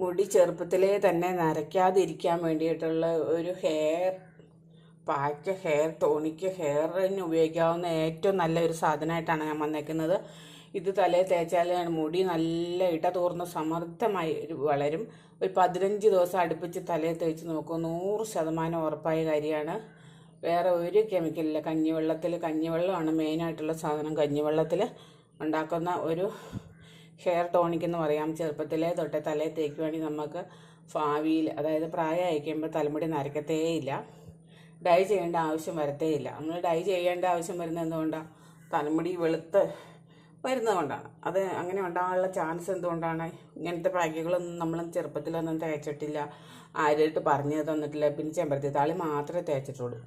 മുടി ചെറുപ്പത്തിലേ തന്നെ നരയ്ക്കാതിരിക്കാൻ വേണ്ടിയിട്ടുള്ള ഒരു ഹെയർ പാക്ക് ഹെയർ ടോണിക്ക് ഹെയറിന് ഉപയോഗിക്കാവുന്ന ഏറ്റവും നല്ലൊരു സാധനമായിട്ടാണ് ഞാൻ വന്നേക്കുന്നത്. ഇത് തലയിൽ തേച്ചാൽ മുടി നല്ല ഇട തോർന്ന് സമർത്ഥമായി വളരും. ഒരു പതിനഞ്ച് ദിവസം അടുപ്പിച്ച് തലയിൽ തേച്ച് നോക്കൂ നൂറ് ശതമാനം ഉറപ്പായ കാര്യമാണ്. വേറെ ഒരു കെമിക്കലില്ല കഞ്ഞിവെള്ളത്തിൽ കഞ്ഞിവെള്ളമാണ് മെയിനായിട്ടുള്ള സാധനം. കഞ്ഞിവെള്ളത്തിൽ ഉണ്ടാക്കുന്ന ഒരു ഹെയർ ടോണിക് എന്ന് പറയാം. ചെറുപ്പത്തിലെ തൊട്ടേ തലയിൽ തേക്കുവാണെങ്കിൽ നമുക്ക് ഭാവിയിൽ അതായത് പ്രായം അയക്കുമ്പോൾ തലമുടി നരക്കത്തേയില്ല ഡൈ ചെയ്യേണ്ട ആവശ്യം വരത്തേയില്ല നമ്മൾ ഡൈ ചെയ്യേണ്ട ആവശ്യം വരുന്നത് എന്തുകൊണ്ടാണ് തലമുടി വെളുത്ത് വരുന്നതുകൊണ്ടാണ് അത് അങ്ങനെ ഉണ്ടാകാനുള്ള ചാൻസ് എന്തുകൊണ്ടാണ്? ഇങ്ങനത്തെ പാക്കുകളൊന്നും നമ്മൾ ചെറുപ്പത്തിലൊന്നും തേച്ചിട്ടില്ല. ആരായിട്ട് പറഞ്ഞു തന്നിട്ടില്ല. പിന്നെ ചെമ്പരത്തി താളി മാത്രമേ തേച്ചിട്ടുള്ളൂ.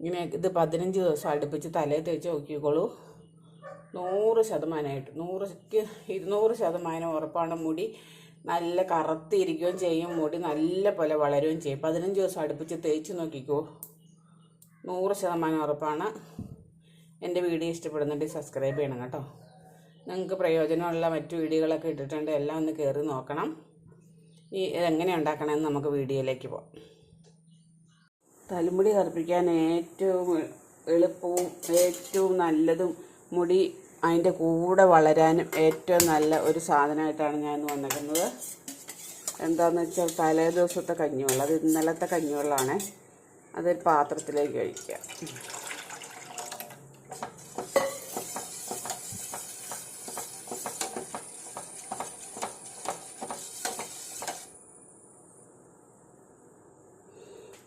ഇങ്ങനെ ഇത് പതിനഞ്ച് ദിവസം അടുപ്പിച്ച് തലയിൽ തേച്ച് നോക്കിക്കോളൂ. നൂറ് ശതമാനമായിട്ട് നൂറ് ഇരുന്നൂറ് ശതമാനം ഉറപ്പാണ് മുടി. നല്ല കറുത്തിരിക്കുകയും ചെയ്യും മുടി നല്ല പോലെ വളരുകയും ചെയ്യും. പതിനഞ്ച് ദിവസം അടുപ്പിച്ച് തേച്ച് നോക്കിക്കോ. നൂറ് ശതമാനം ഉറപ്പാണ്. എന്റെ വീഡിയോ ഇഷ്ടപ്പെടുന്നുണ്ടെങ്കിൽ സബ്സ്ക്രൈബ് ചെയ്യണം കേട്ടോ. നിങ്ങൾക്ക് പ്രയോജനമുള്ള മറ്റു വീഡിയോകളൊക്കെ ഇട്ടിട്ടുണ്ട് എല്ലാം ഒന്ന് കയറി നോക്കണം. ഈ ഇതെങ്ങനെ ഉണ്ടാക്കണമെന്ന് നമുക്ക് വീഡിയോയിലേക്ക് പോകാം തലമുടി കറുപ്പിക്കാൻ ഏറ്റവും എളുപ്പവും ഏറ്റവും നല്ലതും മുടി അതിന്റെ കൂടെ വളരാനും ഏറ്റവും നല്ല ഒരു സാധനമായിട്ടാണ് ഞാൻ വന്നിരിക്കുന്നത്. എന്താണെന്ന് വെച്ചാൽ തലേ ദിവസത്തെ കഞ്ഞിവെള്ളം. അത് ഇന്നലത്തെ കഞ്ഞിവെള്ളമാണ് അതൊരു പാത്രത്തിലേക്ക് ഒഴിക്കുക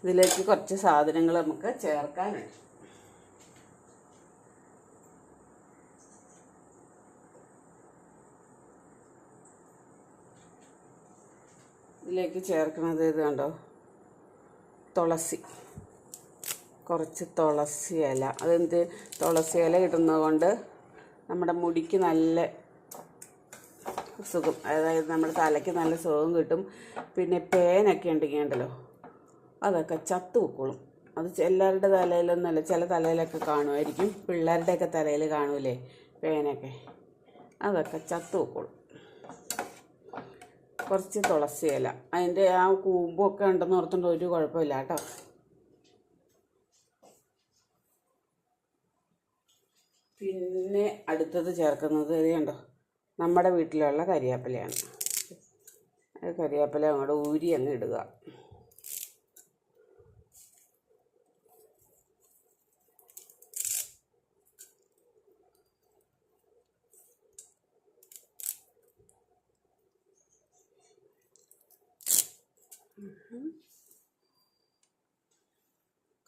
ഇതിലേക്ക് കുറച്ച് സാധനങ്ങൾ നമുക്ക് ചേർക്കാനുണ്ട്. ഇതിലേക്ക് ചേർക്കുന്നത് ഇത് കണ്ടോ? തുളസി. കുറച്ച് തുളസി ഇല. അതെന്ത്? തുളസി ഇല ഇടുന്നത് കൊണ്ട് നമ്മുടെ മുടിക്ക് നല്ല സുഖം. അതായത് നമ്മുടെ തലയ്ക്ക് നല്ല സുഖം കിട്ടും. പിന്നെ പേനൊക്കെ ഉണ്ടെങ്കിൽ ഉണ്ടല്ലോ അതൊക്കെ ചത്തു പൊക്കോളും. അത് എല്ലാവരുടെ തലയിലൊന്നുമല്ല ചില തലയിലൊക്കെ കാണുമായിരിക്കും. പിള്ളേരുടെയൊക്കെ തലയിൽ കാണൂലേ പേനൊക്കെ അതൊക്കെ ചത്തു പൊക്കോളും. കുറച്ച് തുളസി ഇല. അതിന്റെ ആ കൂമ്പൊക്കെ ഉണ്ടെന്ന് ഓർത്തുകൊണ്ട് ഒരു കുഴപ്പമില്ല കേട്ടോ. പിന്നെ അടുത്തത് ചേർക്കുന്നത് കണ്ടോ? നമ്മുടെ വീട്ടിലുള്ള കരിയാപ്പിലയാണ്. കരിയാപ്പില അങ്ങോട്ട് ഊരി അങ്ങ് ഇടുക.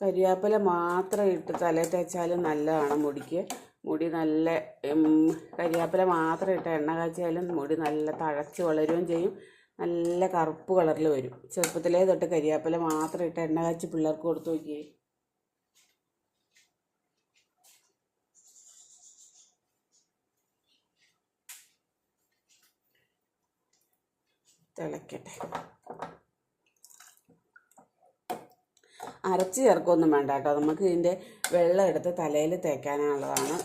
കരിവേപ്പില മാത്രം ഇട്ട് തലയിൽ തേച്ചാലും നല്ലതാണ് മുടിക്ക്. മുടി നല്ല കരിയാപ്പില മാത്രം ഇട്ട് എണ്ണ കാച്ചാലും മുടി നല്ല തഴച്ച് വളരുകയും ചെയ്യും. നല്ല കറുപ്പ് കളറിൽ വരും. ചെറുപ്പത്തിലേ തൊട്ട് കരിവേപ്പില മാത്രം ഇട്ട് എണ്ണ കാച്ചി പിള്ളേർക്ക് കൊടുത്തു നോക്കിയേ. തിളക്കട്ടെ. അരച്ച് ചേർക്കൊന്നും വേണ്ട കേട്ടോ. നമുക്ക് ഇതിന്റെ വെള്ളം എടുത്ത് തലയിൽ തേക്കാനുള്ളതാണ്.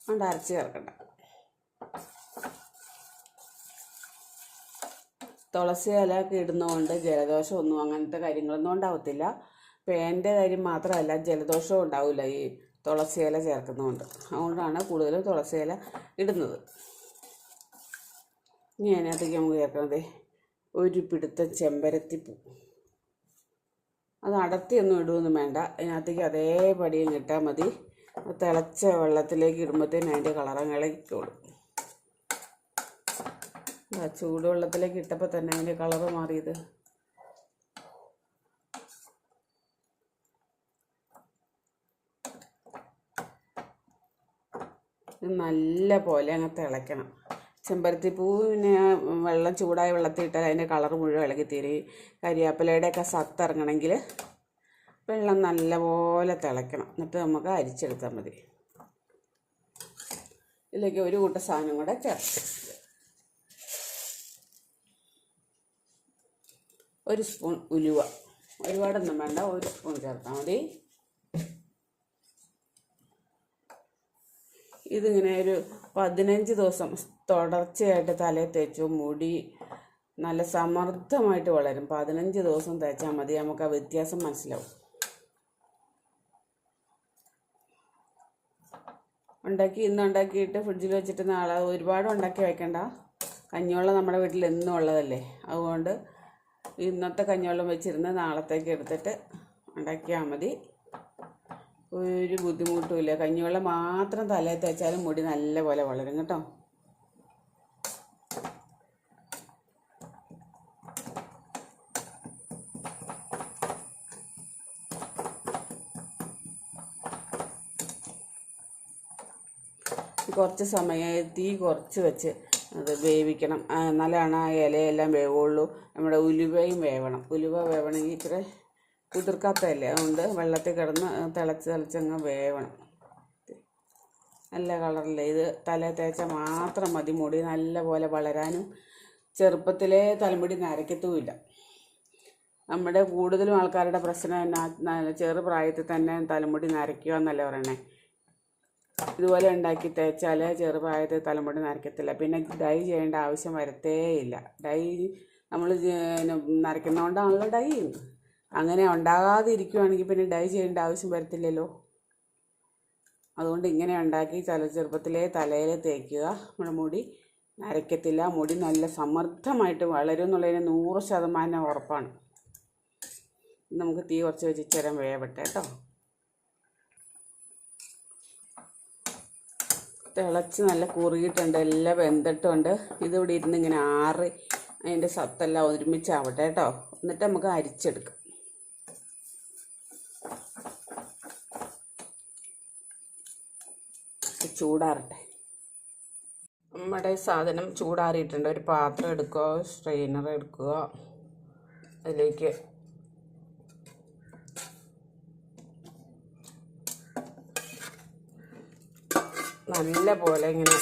അതുകൊണ്ട് അരച്ച് ചേർക്കണ്ട. തുളസി ഇല ഒക്കെ ഇടുന്നതുകൊണ്ട് ജലദോഷമൊന്നും അങ്ങനത്തെ കാര്യങ്ങളൊന്നും ഉണ്ടാവത്തില്ല. പേന്റെ കാര്യം മാത്രമല്ല ജലദോഷവും ഉണ്ടാവില്ല ഈ തുളസി ഇല ചേർക്കുന്നതുകൊണ്ട്. അതുകൊണ്ടാണ് കൂടുതലും തുളസി ഇല ഇടുന്നത്. ഇനി അതിനകത്തേക്ക് നമുക്ക് ചേർക്കുന്നത് ഒരു പിടുത്ത ചെമ്പരത്തിപ്പൂ. അത് അടത്തിയൊന്നും ഇടുകയൊന്നും വേണ്ട. അതിനകത്തേക്ക് അതേപടിയും ഇട്ടാൽ മതി. തിളച്ച വെള്ളത്തിലേക്ക് ഇടുമ്പോഴത്തേനും അതിന്റെ കളറും ഇളകിക്കോളും ആ ചൂടുവെള്ളത്തിലേക്ക് ഇട്ടപ്പോൾ തന്നെ അതിന്റെ കളറ് മാറിയത്. നല്ല പോലെ അങ്ങ് തിളയ്ക്കണം. ചെമ്പരത്തിപ്പൂവിന് വെള്ളം ചൂടായ വെള്ളത്തിൽ ഇട്ടാൽ അതിന്റെ കളർ മുഴുവൻ ഇളകി തീരും. കരിയാപ്പിലയുടെയൊക്കെ സത്ത് ഇറങ്ങണമെങ്കിൽ വെള്ളം നല്ലപോലെ തിളയ്ക്കണം. എന്നിട്ട് നമുക്ക് അരിച്ചെടുത്താൽ മതി. ഇതിലേക്ക് ഒരു കൂട്ട സാധനം കൂടെ ചേർത്ത് ഒരു സ്പൂൺ ഉലുവ. ഒരുപാടൊന്നും വേണ്ട ഒരു സ്പൂൺ ചേർത്താൽ മതി. ഇതിങ്ങനെ ഒരു പതിനഞ്ച് ദിവസം തുടർച്ചയായിട്ട് തലയിൽ തേച്ചു മുടി നല്ല സമർത്ഥമായിട്ട് വളരും. പതിനഞ്ച് ദിവസം തേച്ചാൽ മതി നമുക്ക് ആ വ്യത്യാസം മനസ്സിലാവും. ഉണ്ടാക്കി ഇന്ന് ഉണ്ടാക്കിയിട്ട് ഫ്രിഡ്ജിൽ വെച്ചിട്ട് നാളെ ഒരുപാട് ഉണ്ടാക്കി വെക്കണ്ട. കഞ്ഞിവെള്ളം നമ്മുടെ വീട്ടിൽ എന്നും ഉള്ളതല്ലേ. അതുകൊണ്ട് ഇന്നത്തെ കഞ്ഞോളം വെച്ചിരുന്ന് നാളത്തേക്ക് എടുത്തിട്ട് ഉണ്ടാക്കിയാൽ മതി. ഒരു ബുദ്ധിമുട്ടുമില്ല. കഞ്ഞിവെള്ളം മാത്രം തലയിൽ തേച്ചാലും മുടി നല്ലപോലെ വളരും കേട്ടോ. കുറച്ച് സമയം തീ കുറച്ച് വെച്ച് അത് വേവിക്കണം. നല്ലതാണ് ആ ഇലയെല്ലാം വേവുള്ളൂ. നമ്മുടെ ഉലുവയും വേവണം. ഉലുവ വേവണമെങ്കിൽ ഇച്ചിരി കുതിർക്കാത്തതല്ലേ? അതുകൊണ്ട് വെള്ളത്തിൽ കിടന്ന് തിളച്ച് തിളച്ചങ്ങ് വേവണം. നല്ല കളറില്ല? ഇത് തല തേച്ച മാത്രം മതി. മുടി നല്ലപോലെ വളരാനും ചെറുപ്പത്തിലെ തലമുടി നരയ്ക്കത്തുമില്ല. നമ്മുടെ കൂടുതലും ആൾക്കാരുടെ പ്രശ്നം ചെറുപ്രായത്തിൽ ചെറു പ്രായത്തിൽ തന്നെ തലമുടി നരയ്ക്കുക എന്നല്ലേ പറയണേ? ഇതുപോലെ ഉണ്ടാക്കി തേച്ചാൽ ചെറുപ്രായത്തിൽ തലമുടി നരയ്ക്കത്തില്ല. പിന്നെ ഡൈ ചെയ്യേണ്ട ആവശ്യം വരത്തേയില്ല. ഡൈ നമ്മൾ നരയ്ക്കുന്നതുകൊണ്ടാണല്ലോ ഡൈ ചെയ്യുന്നത്. അങ്ങനെ ഉണ്ടാകാതെ ഇരിക്കുവാണെങ്കിൽ പിന്നെ ഡൈ ചെയ്യേണ്ട ആവശ്യം വരത്തില്ലല്ലോ. അതുകൊണ്ട് ഇങ്ങനെ ഉണ്ടാക്കി തല ചെറുപ്പത്തിലെ തലയിൽ തേക്കുക. നമ്മുടെ മുടി നരയ്ക്കത്തില്ല. മുടി നല്ല സമർത്ഥമായിട്ട് വളരും എന്നുള്ളതിന് നൂറ് ശതമാനം ഉറപ്പാണ്. നമുക്ക് തീ കുറച്ച് വെച്ച് ഇച്ചരം വേവട്ടെ കേട്ടോ. തിളച്ച് നല്ല കുറുകിയിട്ടുണ്ട്. എല്ലാം വെന്തിട്ടുണ്ട്. ഇതിവിടെ ഇരുന്ന് ഇങ്ങനെ ആറി അതിന്റെ സത്തെല്ലാം ഒരുമിച്ചാവട്ടെ കേട്ടോ. എന്നിട്ട് നമുക്ക് അരിച്ചെടുക്കാം. ചൂടാറട്ടെ. നമ്മുടെ സാധനം ചൂടാറിയിട്ടുണ്ട്. ഒരു പാത്രം എടുക്കുക സ്ട്രെയിനർ എടുക്കുക. അതിലേക്ക് നല്ല പോലെ ഇങ്ങനെ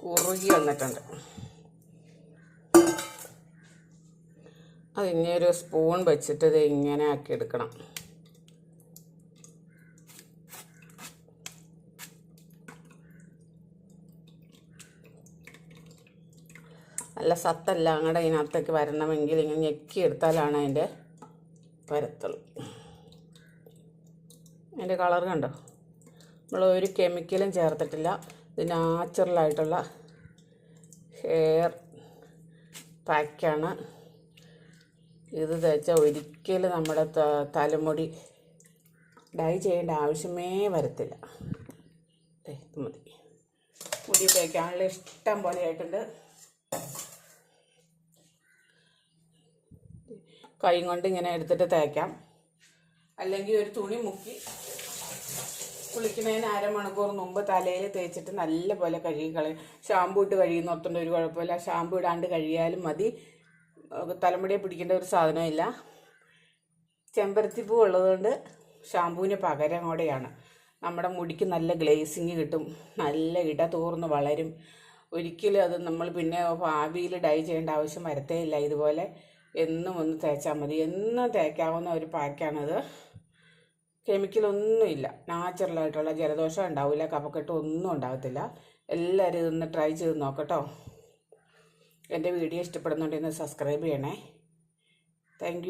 കുറുകി വന്നിട്ടുണ്ട്. അതിങ്ങനെ ഒരു സ്പൂൺ വെച്ചിട്ട് ഇത് ഇങ്ങനെ ആക്കി എടുക്കണം നല്ല സത്തല്ല അങ്ങടെ ഇതിനകത്തേക്ക് വരണമെങ്കിൽ ഇങ്ങനെ ഞെക്കി എടുത്താലാണ് അതിന്റെ വരത്തുള്ളൂ. അതിന്റെ കളർ കണ്ടോ? നമ്മൾ ഒരു കെമിക്കലും ചേർത്തിട്ടില്ല. ഇത് നാച്ചുറലായിട്ടുള്ള ഹെയർ പാക്കാണ്. ഇത് തേച്ചാൽ ഒരിക്കലും നമ്മുടെ തലമുടി ഡൈ ചെയ്യേണ്ട ആവശ്യമേ വരത്തില്ല. മതി. മുടി തേക്കാനുള്ള ഇഷ്ടം പോലെ ആയിട്ടുണ്ട്. കൈ കൊണ്ട് ഇങ്ങനെ എടുത്തിട്ട് തേക്കാം. അല്ലെങ്കിൽ ഒരു തുണി മുക്കി കുളിക്കുന്നതിന് അരമണിക്കൂർ മുമ്പ് തലയിൽ തേച്ചിട്ട് നല്ല പോലെ കഴുകി കളയും. ഷാമ്പു ഇട്ട് കഴുകുന്നോർത്തുണ്ട് ഒരു കുഴപ്പമില്ല. ഷാമ്പു ഇടാണ്ട് കഴുകിയാലും മതി. തലമുടിയെ പിടിക്കേണ്ട ഒരു സാധനമില്ല ചെമ്പരത്തിപ്പൂ ഉള്ളതുകൊണ്ട് ഷാമ്പൂവിന് പകരം കൂടെയാണ്. നമ്മുടെ മുടിക്ക് നല്ല ഗ്ലേസിങ് കിട്ടും. നല്ല ഇട തൂർന്ന് വളരും. ഒരിക്കലും അത് നമ്മൾ പിന്നെ ഭാവിയിൽ ഡൈ ചെയ്യേണ്ട ആവശ്യം വരത്തേയില്ല ഇതുപോലെ എന്നും ഒന്ന് തേച്ചാൽ മതി. എന്നും തേക്കാവുന്ന ഒരു പാക്കാണത്. കെമിക്കലൊന്നുമില്ല നാച്ചുറലായിട്ടുള്ള ജലദോഷം ഉണ്ടാവില്ല കഫക്കെട്ട് ഒന്നും ഉണ്ടാകത്തില്ല എല്ലാവരും ഇതൊന്ന് ട്രൈ ചെയ്ത് നോക്കട്ടോ. എന്റെ വീഡിയോ ഇഷ്ടപ്പെടുന്നുണ്ടെങ്കിൽ സബ്സ്ക്രൈബ് ചെയ്യണേ. താങ്ക്